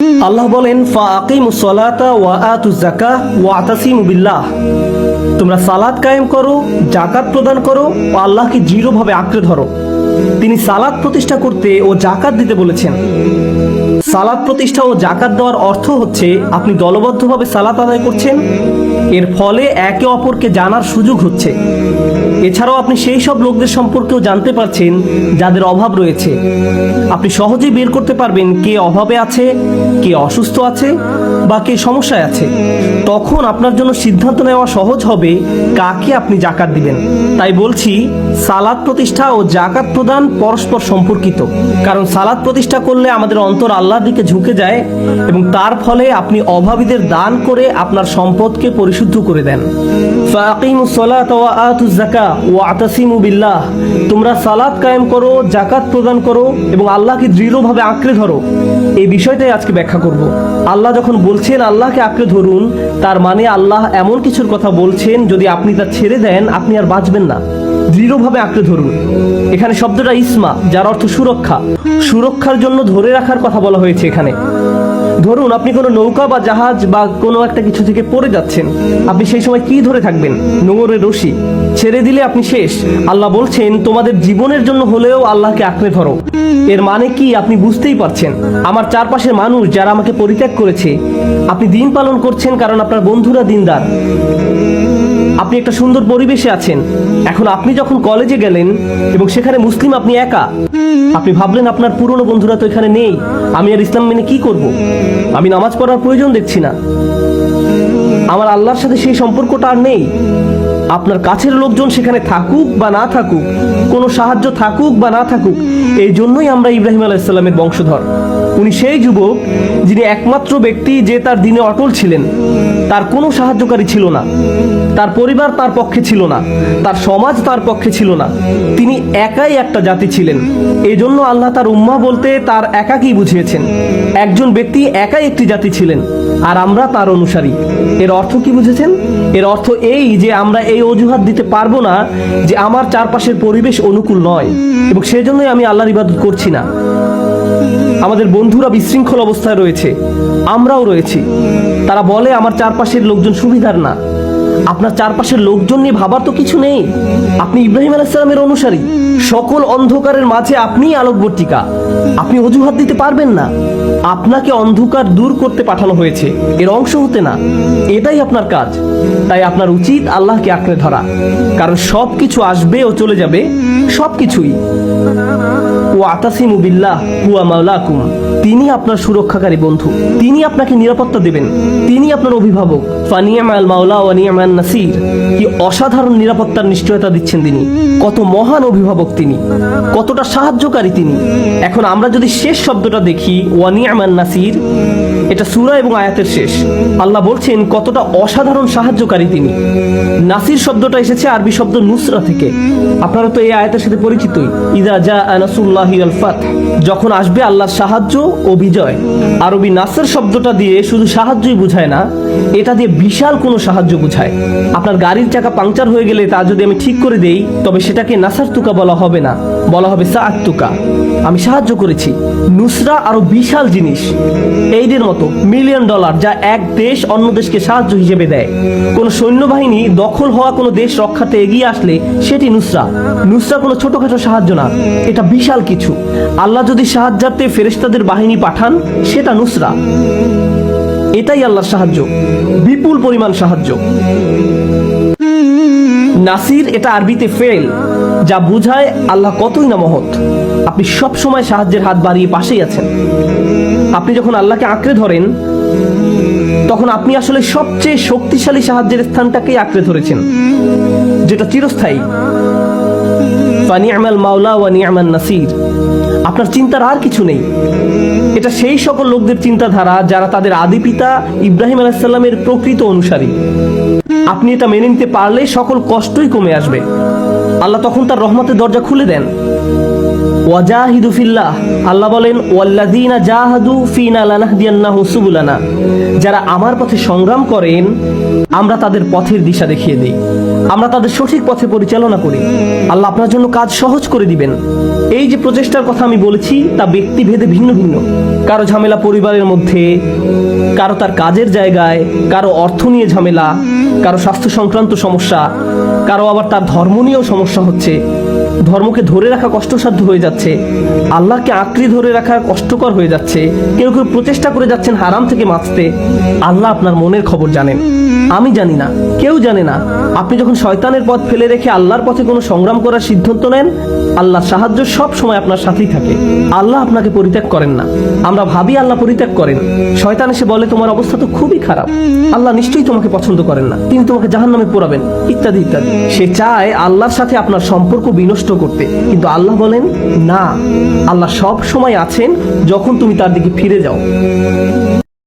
আল্লাহ বলেন তোমরা সালাত কায়েম করো জাকাত প্রদান করো ও আল্লাহকে দৃঢ়ভাবে আঁকড়ে ধরো। তিনি সালাত প্রতিষ্ঠা করতে ও জাকাত দিতে বলেছেন। সালাত প্রতিষ্ঠা ও জাকাত দেওয়ার অর্থ হচ্ছে, আপনি দলবদ্ধভাবে সালাত আদায় করছেন। এর ফলে একে অপরকে জানার সুযোগ হচ্ছে। এছাড়াও আপনি সেই সব লোকদের সম্পর্কেও জানতে পারছেন যাদের অভাব রয়েছে। আপনি সহজেই বের করতে পারবেন কে অভাবে আছে, কে অসুস্থ আছে বা কে সমস্যায় আছে। তখন আপনার জন্য সিদ্ধান্ত নেওয়া সহজ হবে কাকে আপনি জাকাত দিবেন। তাই বলছি সালাদ প্রতিষ্ঠা ও জাকাত প্রদান পরস্পর সম্পর্কিত। কারণ সালাদ প্রতিষ্ঠা করলে আমাদের অন্তর আল্লাহর দিকে ঝুঁকে যায় এবং তার ফলে আপনি অভাবীদের দান করে আপনার সম্পদকে পরিশুদ্ধ করে দেন। ফাকিমুস সালাত ওয়া আতুজ যাকা ওয়া আতাসিমু বিল্লাহ, তোমরা সালাত কায়েম করো জাকাত প্রদান করো এবং আল্লাহকে দৃঢ়ভাবে আঁকড়ে ধরো। এই বিষয়টাই আজকে ব্যাখ্যা করব। আল্লাহ যখন বলছেন আল্লাহকে আঁকড়ে ধরুন, তার মানে আল্লাহ এমন কিছুর কথা বলছেন, যদি আপনি তা ছেড়ে দেন, আপনি আর বাঁচবেন না। দৃঢ়ভাবে আঁকড়ে ধরুন। এখানে শব্দটা ইসমা, যার অর্থ সুরক্ষা। সুরক্ষার জন্য ধরে রাখার কথা বলা হয়েছে এখানে। ধরুন আপনি কোনো নৌকা বা জাহাজ বা কোনো একটা কিছু থেকে পড়ে যাচ্ছেন, আপনি সেই সময় কি ধরে থাকবেন? নোংরের রশি। ছেড়ে দিলে আপনি শেষ। আল্লাহ বলছেন, তোমাদের জীবনের জন্য হলেও আল্লাহকে আঁকড়ে ধরো। এর মানে কি? আপনি বুঝতেই পারছেন। আমার চারপাশের মানুষ যারা আমাকে পরিত্যাগ করেছে, আপনি দিন পালন করছেন কারণ আপনার বন্ধুরা দিনদার। আপনি একটা সুন্দর পরিবেশে আছেন। এখন আপনি যখন কলেজে গেলেন এবং সেখানে মুসলিম আপনি একা, আপনি ভাবলেন আপনার পুরনো বন্ধুরা তো এখানে নেই, আমি আর ইসলাম মেনে কি করব? আমি নামাজ পড়ার প্রয়োজন দেখছি না। আমার আল্লাহর সাথে সেই সম্পর্কটা আর নেই। আপনার কাছের লোকজন সেখানে থাকুক বা না থাকুক, কোনো সাহায্য থাকুক বা না থাকুক, এই জন্যই আমরা ইব্রাহিম আলাইসাল্লামের বংশধর। উনি সেই যুবক যিনি একমাত্র ব্যক্তি যে তার দিনে অটল ছিলেন। তার কোনো সাহায্যকারী ছিল না। তার পরিবার তার পক্ষে ছিল না। তার সমাজ তার পক্ষে ছিল না। তিনি একাই একটা জাতি ছিলেন। এই জন্য আল্লাহ তার উম্মা বলতে তার একাকেই বুঝিয়েছেন। একজন ব্যক্তি একাই একটি জাতি ছিলেন। আর আমরা তার অনুসারী। এর অর্থ কি বুঝেছেন? এর অর্থ এই যে আমরা এই অজুহাত দিতে পারব না যে আমার চারপাশের পরিবেশ অনুকূল নয়। এবং সেজন্যই আমি আল্লাহর ইবাদত করছি না। আমাদের বন্ধুরা বিশৃঙ্খল অবস্থায় রয়েছে। আমরাও রয়েছি। তারা বলে আমার চারপাশের লোকজন সুবিধার না। আপনার চারপাশের লোকজন নিয়ে ভাবার তো কিছু নেই। আপনি ইব্রাহিম আলাইসালামের অনুসারী। সকল অন্ধকারের মাঝে আপনিই আলোকবর্তিকা। আপনি অজুহাত দিতে পারবেন না। আপনাকে অন্ধকার দূর করতে পাঠানো হয়েছে। এর অংশ হতে না। এটাই আপনার কাজ। তাই আপনার উচিত আল্লাহকে আঁকড়ে ধরা। কারণ সব কিছু আসবে ও চলে যাবে সব কিছুই ও আতাসিমু বিল্লাহ, হুয়া মাওলাকুম। তিনি আপনার সুরক্ষাকারী বন্ধু। তিনি আপনাকে নিরাপত্তা দেবেন। তিনি আপনার অভিভাবক। ফানিয়াম আল মাওলা ওয়া নিয়ামান নাসির, কি অসাধারণ নিরাপত্তার নিশ্চয়তা দিচ্ছেন তিনি। কত মহান অভিভাবক তিনি, কতটা সাহায্যকারী তিনি। এখন আমরা যদি শেষ শব্দটা দেখি ওয়ানি আমার নাসির এটা সূরা এবং আয়াতের শেষ। আল্লাহ বলছেন, কতটা অসাধারণ সাহায্যকারী তিনি। নাসির শব্দটা এসেছে আরবি শব্দ নুসরা থেকে। আপনারা তো এই আয়াতের সাথে পরিচিতই। ইদা জা আনাসুল্লাহি আল ফাত যখন আসবে আল্লাহর সাহায্য ও বিজয়। আরবি নাসের শব্দটা দিয়ে শুধু সাহায্যই বুঝায় না, এটা দিয়ে বিশাল কোনো সাহায্য বুঝায়। আপনার গাড়ির চাকা পাংচার হয়ে গেলে তা যদি আমি ঠিক করে দেই, তবে সেটাকে নাসার তুকা বলা হবে না। বলা হবে সাত তুকা। আমি সাহায্য করেছি। নুসরা আরও বিশাল জিনিস। এইদের মতো মিলিয়ন ডলার যা এক দেশ অন্য দেশকে সাহায্য হিসেবে দেয়। কোন সৈন্যবাহিনী দখল হওয়া কোনো দেশ রক্ষাতে এগিয়ে আসলে সেটি নুসরা। নুসরা কোনো ছোটখাটো সাহায্য না, এটা বিশাল কিছু। আল্লাহ যদি সাহায্যার্থে ফেরেস্তাদের বাহিনী পাঠান, সেটা নুসরা। এটাই আল্লাহর সাহায্য, বিপুল পরিমাণ সাহায্য। নাসির এটা আরবিতে ফেল যা বুঝায় আল্লাহ কতই না মহৎ। আপনি সব সময় সাহায্যের হাত বাড়িয়ে পাশেই আছেন। আপনি যখন আল্লাহকে আঁকড়ে ধরেন, তখন আপনি আসলে সবচেয়ে শক্তিশালী সাহায্যের স্থানটাকেই আঁকড়ে ধরেছেন, যেটা চিরস্থায়ী। আপনার চিন্তার আর কিছু নেই। এটা সেই সকল লোকদের চিন্তাধারা যারা তাদের আদি পিতা ইব্রাহিম আলাইসাল্লামের প্রকৃত অনুসারী। আপনি এটা মেনে নিতে পারলে সকল কষ্টই কমে আসবে। আল্লাহ তখন তার রহমতের দরজা খুলে দেন। আল্লাহ বলেন যারা আমার পথে সংগ্রাম করেন, আমরা তাদের পথের দিশা দেখিয়ে দিই। আমরা তাদের সঠিক পথে পরিচালনা করি। আল্লাহ আপনার জন্য কাজ সহজ করে দিবেন। এই যে প্রচেষ্টার কথা আমি বলেছি, তা ব্যক্তি ভেদে ভিন্ন ভিন্ন। কারও ঝামেলা পরিবারের মধ্যে, কারও তার কাজের জায়গায়, কারও অর্থ নিয়ে ঝামেলা, কারও স্বাস্থ্য সংক্রান্ত সমস্যা, কারও আবার তার ধর্ম নিয়েও সমস্যা হচ্ছে। ধর্মকে ধরে রাখা কষ্টসাধ্য হয়ে যাচ্ছে। আল্লাহকে আঁকড়ে ধরে রাখা কষ্টকর হয়ে যাচ্ছে। কেউ কেউ প্রচেষ্টা করে যাচ্ছেন হারাম থেকে বাঁচতে। আল্লাহ আপনার মনের খবর জানেন। আমি জানি না, কেউ জানে না। আপনি যখন শয়তানের পথ ফেলে রেখে আল্লাহর পথে কোনো সংগ্রাম করার সিদ্ধান্ত নেন, আল্লাহর সাহায্য সব সময় আপনার সাথেই থাকে। আল্লাহ আপনাকে পরিত্যাগ করেন না। আমরা ভাবি আল্লাহ পরিত্যাগ করেন। শয়তান এসে বলে, তোমার অবস্থা তো খুবই খারাপ। আল্লাহ নিশ্চয়ই তোমাকে পছন্দ করেন না। তিনি তোমাকে জাহান্নামে পোড়াবেন। ইত্যাদি ইত্যাদি। সে চায় আল্লাহর সাথে আপনার সম্পর্ক বিনষ্ট করতে। কিন্তু আল্লাহ বলেন, না, আল্লাহ সব সময় আছেন যখন তুমি তার দিকে ফিরে যাও।